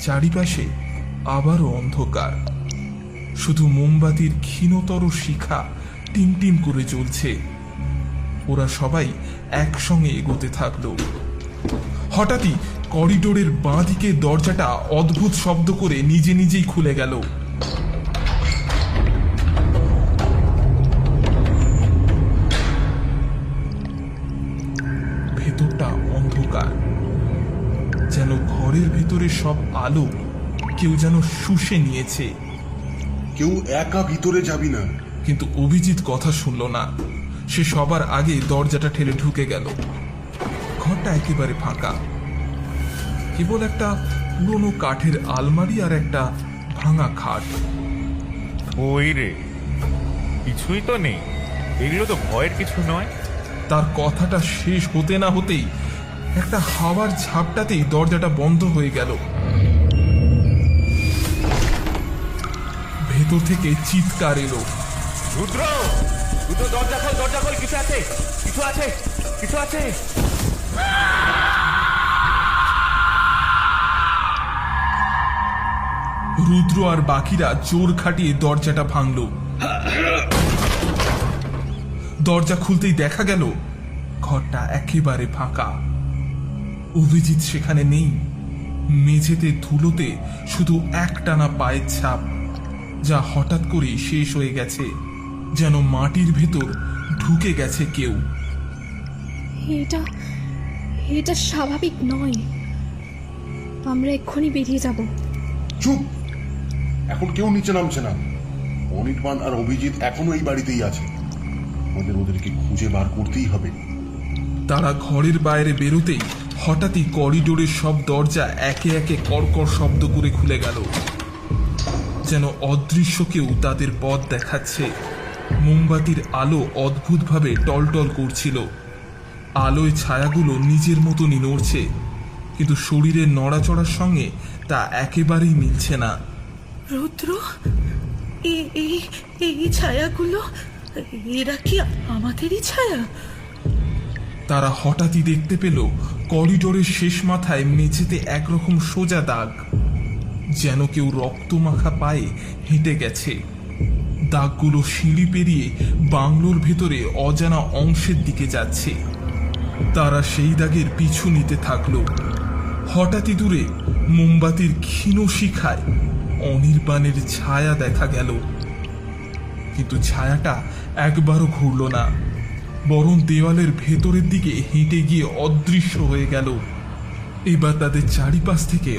চারিপাশে আবারও অন্ধকার। শুধু মোমবাতির ক্ষীণতর শিখা টিমটিম করে চলছে। ওরা সবাই একসঙ্গে এগোতে থাকল। হঠাৎই করিডোরের বাঁ দিকে দরজাটা অদ্ভুত শব্দ করে নিজে নিজেই খুলে গেল। যেন ঘরের ভেতরে সব আলো কেউ যেন শুষে নিয়েছে। কেউ একা ভিতরে যাবি না। কিন্তু অভিজিৎ কথা শুনল না। সে সবার আগে দরজাটা ঠেলে ঢুকে গেল। ঘরটা একেবারে ফাঁকা। কেবল একটা পুরনো কাঠের আলমারি আর একটা ভাঙা খাট। ওই রে কিছুই তো নেই। এগুলো তো ভয়ের কিছু নয়। তার কথাটা শেষ হতে না হতেই একটা হাওয়ার ঝাপটাতেই দরজাটা বন্ধ হয়ে গেল। ভেতর থেকে চিৎকার এলো। রুদ্র! রুদ্র দরজা খোল দরজা খোল কিছু আছে? কিছু আছে? কিছু আছে? রুদ্র আর বাকিরা জোর খাটিয়ে দরজাটা ভাঙল। দরজা খুলতেই দেখা গেল ঘরটা একেবারে ফাঁকা। অভিজিৎ সেখানে নেই। মেঝেতে ধুলোতে শুধু একটানা পায়ের ছাপ যা হঠাৎ করে শেষ হয়ে গেছে যেন মাটির ভেতর ঢুকে গেছে কেউ। এটা এটা স্বাভাবিক নয়। আমরা এক্ষুনি বেরিয়ে যাব। চুপ! এখন কেউ নিচে নামছে না। অনির্বাণ আর অভিজিৎ এখনও এই বাড়িতেই আছে। আমাদের ওদেরকে খুঁজে বার করতেই হবে। তারা ঘরের বাইরে বেরোতেই হঠাৎই করিডোরের সব দরজা একে একে কড়কড় শব্দ করে খুলে গেল। যেন অদৃশ্য কেউ তাদের পথ দেখাচ্ছে। মোমবাতির আলো অদ্ভুতভাবে টলটল করছিল। আলোয় ছায়াগুলো নিজের মতনই নড়ছে, কিন্তু শরীরের নড়াচড়ার সঙ্গে তা একেবারেই মিলছে না। রুদ্র এই ছায়াগুলো, এরা কি আমাদেরই ছায়া? তারা হঠাৎই দেখতে পেল করিডোরের শেষ মাথায় মেঝেতে একরকম সোজা দাগ। যেন কেউ রক্তমাখা পায়ে হেঁটে গেছে। দাগগুলো সিঁড়ি পেরিয়ে বাংলোর ভেতরে অজানা অংশের দিকে যাচ্ছে। তারা সেই দাগের পিছু নিতে থাকল। হঠাৎই দূরে মোমবাতির ক্ষীণ শিখায় অনির্বাণের ছায়া দেখা গেল। কিন্তু ছায়াটা একবারও ঘুরল না। বরং দেওয়ালের ভেতরের দিকে হেঁটে গিয়ে অদৃশ্য হয়ে গেল। এবার তাদের চারিপাশ থেকে